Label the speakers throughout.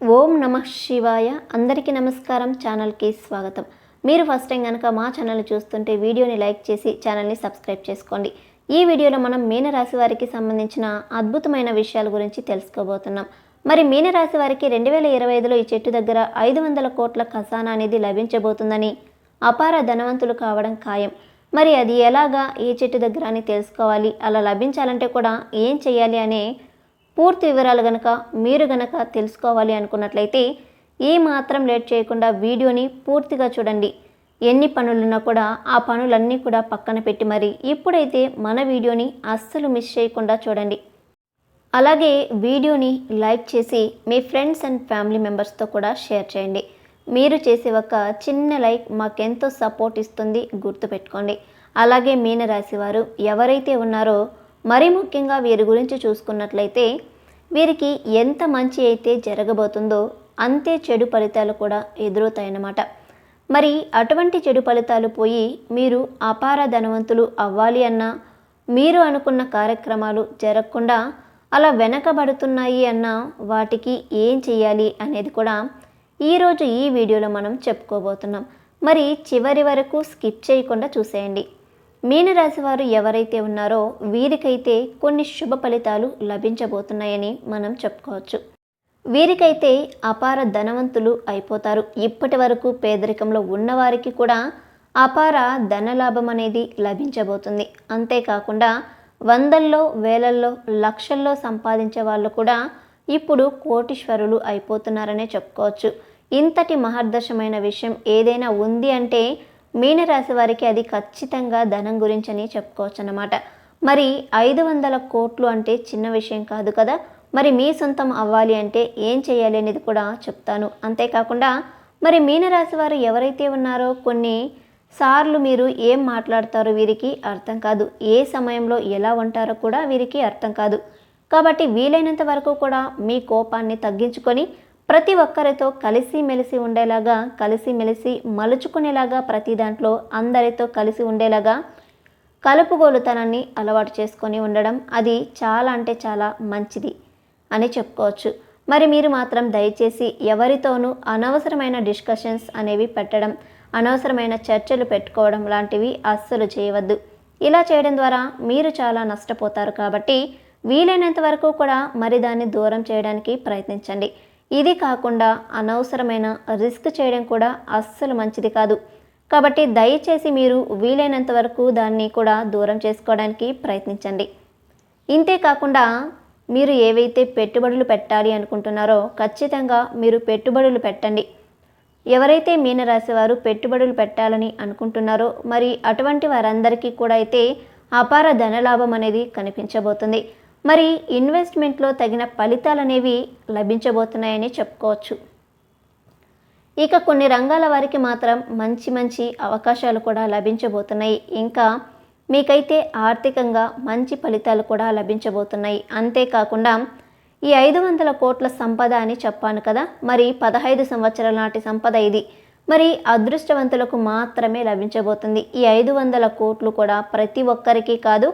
Speaker 1: ఓం నమ శివాయ. అందరికీ నమస్కారం. ఛానల్కి స్వాగతం. మీరు ఫస్ట్ టైం కనుక మా ఛానల్ చూస్తుంటే వీడియోని లైక్ చేసి ఛానల్ని సబ్స్క్రైబ్ చేసుకోండి. ఈ వీడియోలో మనం మీనరాశి వారికి సంబంధించిన అద్భుతమైన విషయాల గురించి తెలుసుకోబోతున్నాం. మరి మీనరాశి వారికి రెండు వేల ఇరవై ఐదులో ఈ చెట్టు దగ్గర ఐదు వందల కోట్ల ఖజానా అనేది లభించబోతుందని అపార ధనవంతులు కావడం ఖాయం. మరి అది ఎలాగా ఏ చెట్టు దగ్గర అని తెలుసుకోవాలి. అలా లభించాలంటే కూడా ఏం చేయాలి అనే పూర్తి వివరాలు గనక మీరు గనక తెలుసుకోవాలి అనుకున్నట్లయితే ఏ మాత్రం లేట్ చేయకుండా వీడియోని పూర్తిగా చూడండి. ఎన్ని పనులున్నా కూడా ఆ పనులన్నీ కూడా పక్కన పెట్టి మరి ఇప్పుడైతే మన వీడియోని అస్సలు మిస్ చేయకుండా చూడండి. అలాగే వీడియోని లైక్ చేసి మీ ఫ్రెండ్స్ అండ్ ఫ్యామిలీ మెంబర్స్తో కూడా షేర్ చేయండి. మీరు చేసే ఒక చిన్న లైక్ మాకెంతో సపోర్ట్ ఇస్తుంది గుర్తుపెట్టుకోండి అలాగే మీన వారు ఎవరైతే ఉన్నారో మరీ ముఖ్యంగా వీరి గురించి చూసుకున్నట్లయితే వీరికి ఎంత మంచి అయితే జరగబోతుందో అంతే చెడు ఫలితాలు కూడా ఎదురవుతాయన్నమాట. మరి అటువంటి చెడు ఫలితాలు పోయి మీరు అపార ధనవంతులు అవ్వాలి అన్నా మీరు అనుకున్న కార్యక్రమాలు జరగకుండా అలా వెనకబడుతున్నాయి అన్న వాటికి ఏం చేయాలి అనేది కూడా ఈరోజు ఈ వీడియోలో మనం చెప్పుకోబోతున్నాం. మరి చివరి వరకు స్కిప్ చేయకుండా చూసేయండి. మీనరాశి వారు ఎవరైతే ఉన్నారో వీరికైతే కొన్ని శుభ ఫలితాలు లభించబోతున్నాయని మనం చెప్పుకోవచ్చు. వీరికైతే అపార ధనవంతులు అయిపోతారు. ఇప్పటి వరకు పేదరికంలో ఉన్నవారికి కూడా అపార ధనలాభం అనేది లభించబోతుంది. అంతేకాకుండా వందల్లో వేలల్లో లక్షల్లో సంపాదించే వాళ్ళు కూడా ఇప్పుడు కోటీశ్వరులు అయిపోతున్నారనే చెప్పుకోవచ్చు. ఇంతటి మహర్దశమైన విషయం ఏదైనా ఉంది అంటే మీనరాశి వారికి అది ఖచ్చితంగా ధనం గురించని చెప్పుకోవచ్చు అన్నమాట మరి ఐదు వందల కోట్లు అంటే చిన్న విషయం కాదు కదా? మరి మీ సొంతం అవ్వాలి అంటే ఏం చేయాలి అనేది కూడా చెప్తాను. అంతేకాకుండా మరి మీనరాశి వారు ఎవరైతే ఉన్నారో కొన్ని సార్లు మీరు ఏం మాట్లాడతారో వీరికి అర్థం కాదు. ఏ సమయంలో ఎలా ఉంటారో కూడా వీరికి అర్థం కాదు. కాబట్టి వీలైనంత వరకు కూడా మీ కోపాన్ని తగ్గించుకొని ప్రతి ఒక్కరితో కలిసి మెలిసి ఉండేలాగా కలిసి మెలిసి మలుచుకునేలాగా ప్రతి దాంట్లో అందరితో కలిసి ఉండేలాగా కలుపుగోలుతనాన్ని అలవాటు చేసుకొని ఉండడం అది చాలా అంటే చాలా మంచిది అని చెప్పుకోవచ్చు. మరి మీరు మాత్రం దయచేసి ఎవరితోనూ అనవసరమైన డిస్కషన్స్ అనేవి పెట్టడం అనవసరమైన చర్చలు పెట్టుకోవడం లాంటివి అస్సలు చేయవద్దు. ఇలా చేయడం ద్వారా మీరు చాలా నష్టపోతారు కాబట్టి వీలైనంత వరకు కూడా మరి దాన్ని దూరం చేయడానికి ప్రయత్నించండి. ఇది కాకుండా అనవసరమైన రిస్క్ చేయడం కూడా అస్సలు మంచిది కాదు. కాబట్టి దయచేసి మీరు వీలైనంత వరకు దాన్ని కూడా దూరం చేసుకోవడానికి ప్రయత్నించండి. ఇంతే కాకుండా మీరు ఏవైతే పెట్టుబడులు పెట్టాలి అనుకుంటున్నారో ఖచ్చితంగా మీరు పెట్టుబడులు పెట్టండి. ఎవరైతే మీనరాశి వారు పెట్టుబడులు పెట్టాలని అనుకుంటున్నారో మరి అటువంటి వారందరికీ కూడా అయితే అపార ధనలాభం అనేది కనిపించబోతుంది. మరి ఇన్వెస్ట్మెంట్లో తగిన ఫలితాలు అనేవి లభించబోతున్నాయని చెప్పుకోవచ్చు. ఇక కొన్ని రంగాల వారికి మాత్రం మంచి మంచి అవకాశాలు కూడా లభించబోతున్నాయి. ఇంకా మీకైతే ఆర్థికంగా మంచి ఫలితాలు కూడా లభించబోతున్నాయి. అంతేకాకుండా ఈ ఐదు వందల కోట్ల సంపద అని చెప్పాను కదా మరి పదహైదు సంవత్సరాల నాటి సంపద ఇది. మరి అదృష్టవంతులకు మాత్రమే లభించబోతుంది. ఈ ఐదు వందల కోట్లు కూడా ప్రతి ఒక్కరికి కాదు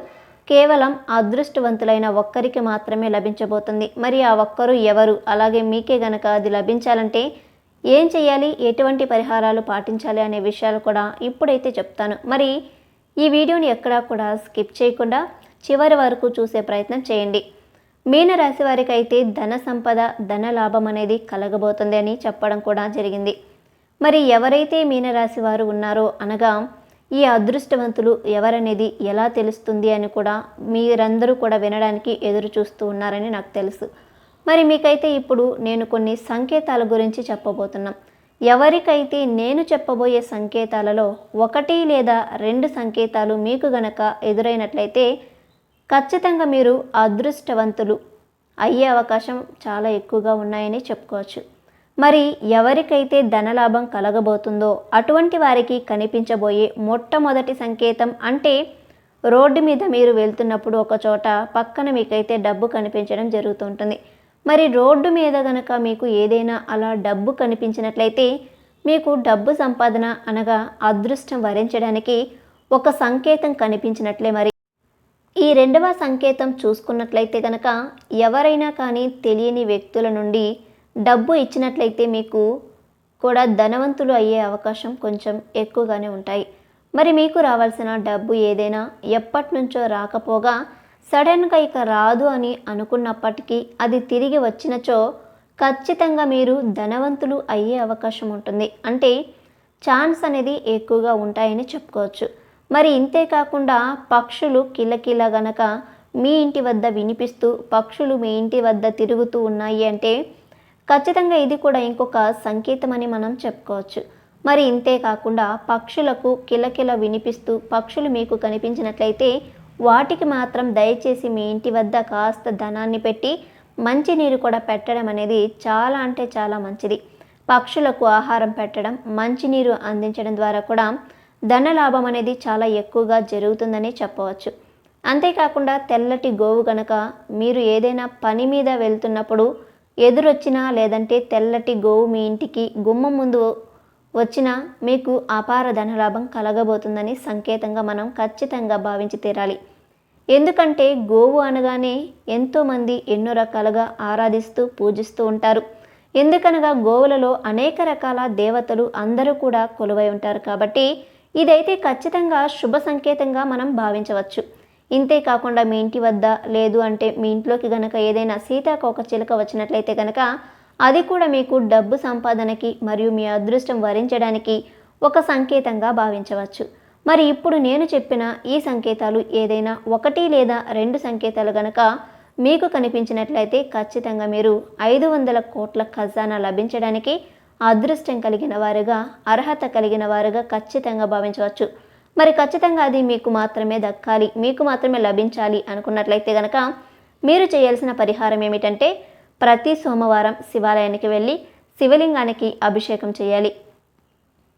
Speaker 1: కేవలం అదృష్టవంతులైన ఒక్కరికి మాత్రమే లభించబోతుంది. మరి ఆ ఒక్కరు ఎవరు? అలాగే మీకే గనక అది లభించాలంటే ఏం చేయాలి? ఎటువంటి పరిహారాలు పాటించాలి అనే విషయాలు కూడా ఇప్పుడైతే చెప్తాను. మరి ఈ వీడియోని ఎక్కడా కూడా స్కిప్ చేయకుండా చివరి వరకు చూసే ప్రయత్నం చేయండి. మీనరాశి వారికి అయితే ధన సంపద ధన లాభం అనేది కలగబోతుంది అని చెప్పడం కూడా జరిగింది. మరి ఎవరైతే మీనరాశి వారు ఉన్నారో అనగా ఈ అదృష్టవంతులు ఎవరనేది ఎలా తెలుస్తుంది అని కూడా మీరందరూ కూడా వినడానికి ఎదురు చూస్తూ ఉన్నారని నాకు తెలుసు. మరి మీకైతే ఇప్పుడు నేను కొన్ని సంకేతాల గురించి చెప్పబోతున్నాం. ఎవరికైతే నేను చెప్పబోయే సంకేతాలలో ఒకటి లేదా రెండు సంకేతాలు మీకు గనక ఎదురైనట్లయితే ఖచ్చితంగా మీరు అదృష్టవంతులు అయ్యే అవకాశం చాలా ఎక్కువగా ఉన్నాయని చెప్పుకోవచ్చు. మరి ఎవరికైతే ధనలాభం కలగబోతుందో అటువంటి వారికి కనిపించబోయే మొట్టమొదటి సంకేతం అంటే రోడ్డు మీద మీరు వెళ్తున్నప్పుడు ఒక చోట పక్కన మీకైతే డబ్బు కనిపించడం జరుగుతుంటుంది. మరి రోడ్డు మీద గనక మీకు ఏదైనా అలా డబ్బు కనిపించినట్లయితే మీకు డబ్బు సంపాదన అనగా అదృష్టం వరించడానికి ఒక సంకేతం కనిపించినట్లే మరి. ఈ రెండవ సంకేతం చూసుకున్నట్లయితే కనుక ఎవరైనా కానీ తెలియని వ్యక్తుల నుండి డబ్బు ఇచ్చినట్లయితే మీకు కూడా ధనవంతులు అయ్యే అవకాశం కొంచెం ఎక్కువగానే ఉంటాయి. మరి మీకు రావాల్సిన డబ్బు ఏదైనా ఎప్పటి నుంచో రాకపోగా సడన్గా ఇక రాదు అని అనుకున్నప్పటికీ అది తిరిగి వచ్చినచో ఖచ్చితంగా మీరు ధనవంతులు అయ్యే అవకాశం ఉంటుంది. అంటే ఛాన్స్ అనేది ఎక్కువగా ఉంటాయని చెప్పుకోవచ్చు. మరి ఇంతే కాకుండా పక్షులు కిలకిల గనక మీ ఇంటి వద్ద వినిపిస్తూ పక్షులు మీ ఇంటి వద్ద తిరుగుతూ ఉన్నాయి అంటే ఖచ్చితంగా ఇది కూడా ఇంకొక సంకేతం అని మనం చెప్పుకోవచ్చు. మరి ఇంతే కాకుండా పక్షులకు కిలకిల వినిపిస్తూ పక్షులు మీకు కనిపించినట్లయితే వాటికి మాత్రం దయచేసి మీ ఇంటి వద్ద కాస్త ధనాన్ని పెట్టి మంచి నీరు కూడా పెట్టడం అనేది చాలా అంటే చాలా మంచిది. పక్షులకు ఆహారం పెట్టడం మంచినీరు అందించడం ద్వారా కూడా ధన లాభం అనేది చాలా ఎక్కువగా జరుగుతుందని చెప్పవచ్చు. అంతేకాకుండా తెల్లటి గోవు గనక మీరు ఏదైనా పని మీద వెళ్తున్నప్పుడు ఎదురొచ్చినా లేదంటే తెల్లటి గోవు మీ ఇంటికి గుమ్మం ముందు వచ్చినా మీకు అపార ధనలాభం కలగబోతుందని సంకేతంగా మనం ఖచ్చితంగా భావించి తీరాలి. ఎందుకంటే గోవు అనగానే ఎంతోమంది ఎన్నో రకాలుగా ఆరాధిస్తూ పూజిస్తూ ఉంటారు. ఎందుకనగా గోవులలో అనేక రకాల దేవతలు అందరూ కూడా కొలువై ఉంటారు కాబట్టి ఇదైతే ఖచ్చితంగా శుభ సంకేతంగా మనం భావించవచ్చు. ఇంతే కాకుండా మీ ఇంటి వద్ద లేదు అంటే మీ ఇంట్లోకి గనక ఏదైనా సీతాకోక చిలుక వచ్చినట్లయితే గనక అది కూడా మీకు డబ్బు సంపాదనకి మరియు మీ అదృష్టం వరించడానికి ఒక సంకేతంగా భావించవచ్చు. మరి ఇప్పుడు నేను చెప్పిన ఈ సంకేతాలు ఏదైనా ఒకటి లేదా రెండు సంకేతాలు గనక మీకు కనిపించినట్లయితే ఖచ్చితంగా మీరు ఐదు వందల కోట్ల ఖజానా లభించడానికి అదృష్టం కలిగిన వారుగా అర్హత కలిగిన వారుగా ఖచ్చితంగా భావించవచ్చు. మరి ఖచ్చితంగా అది మీకు మాత్రమే దక్కాలి మీకు మాత్రమే లభించాలి అనుకున్నట్లయితే గనక మీరు చేయాల్సిన పరిహారం ఏమిటంటే ప్రతి సోమవారం శివాలయానికి వెళ్ళి శివలింగానికి అభిషేకం చేయాలి.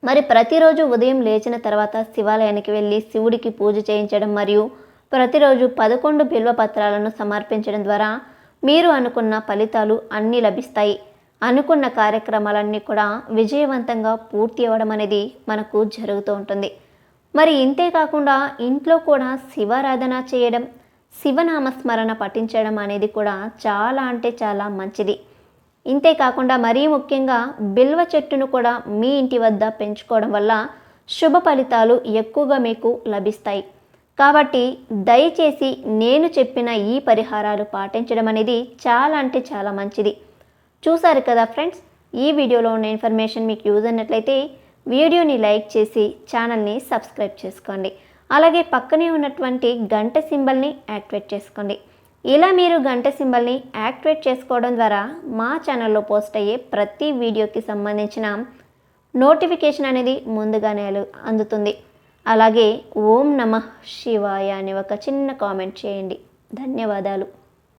Speaker 1: మరి ప్రతిరోజు ఉదయం లేచిన తర్వాత శివాలయానికి వెళ్ళి శివుడికి పూజ చేయించడం మరియు ప్రతిరోజు పదకొండు బిల్వ పత్రాలను సమర్పించడం ద్వారా మీరు అనుకున్న ఫలితాలు అన్నీ లభిస్తాయి. అనుకున్న కార్యక్రమాలన్నీ కూడా విజయవంతంగా పూర్తి అవ్వడం అనేది మనకు జరుగుతూ ఉంటుంది. మరి ఇంతే కాకుండా ఇంట్లో కూడా శివారాధన చేయడం శివనామస్మరణ పఠించడం అనేది కూడా చాలా అంటే చాలా మంచిది. ఇంతే కాకుండా మరీ ముఖ్యంగా బిల్వ చెట్టును కూడా మీ ఇంటి వద్ద పెంచుకోవడం వల్ల శుభ ఫలితాలు ఎక్కువగా మీకు లభిస్తాయి. కాబట్టి దయచేసి నేను చెప్పిన ఈ పరిహారాలు పాటించడం అనేది చాలా అంటే చాలా మంచిది. చూసారు కదా ఫ్రెండ్స్ ఈ వీడియోలో ఉన్న ఇన్ఫర్మేషన్ మీకు యూజ్ అయినట్లయితే వీడియోని లైక్ చేసి ఛానల్ని సబ్స్క్రైబ్ చేసుకోండి. అలాగే పక్కనే ఉన్నటువంటి గంట సింబల్ని యాక్టివేట్ చేసుకోండి. ఇలా మీరు గంట సింబల్ని యాక్టివేట్ చేసుకోవడం ద్వారా మా ఛానల్లో పోస్ట్ అయ్యే ప్రతి వీడియోకి సంబంధించిన నోటిఫికేషన్ అనేది ముందుగానే అందుతుంది. అలాగే ఓం నమ శివాయ అని ఒక చిన్న కామెంట్ చేయండి. ధన్యవాదాలు.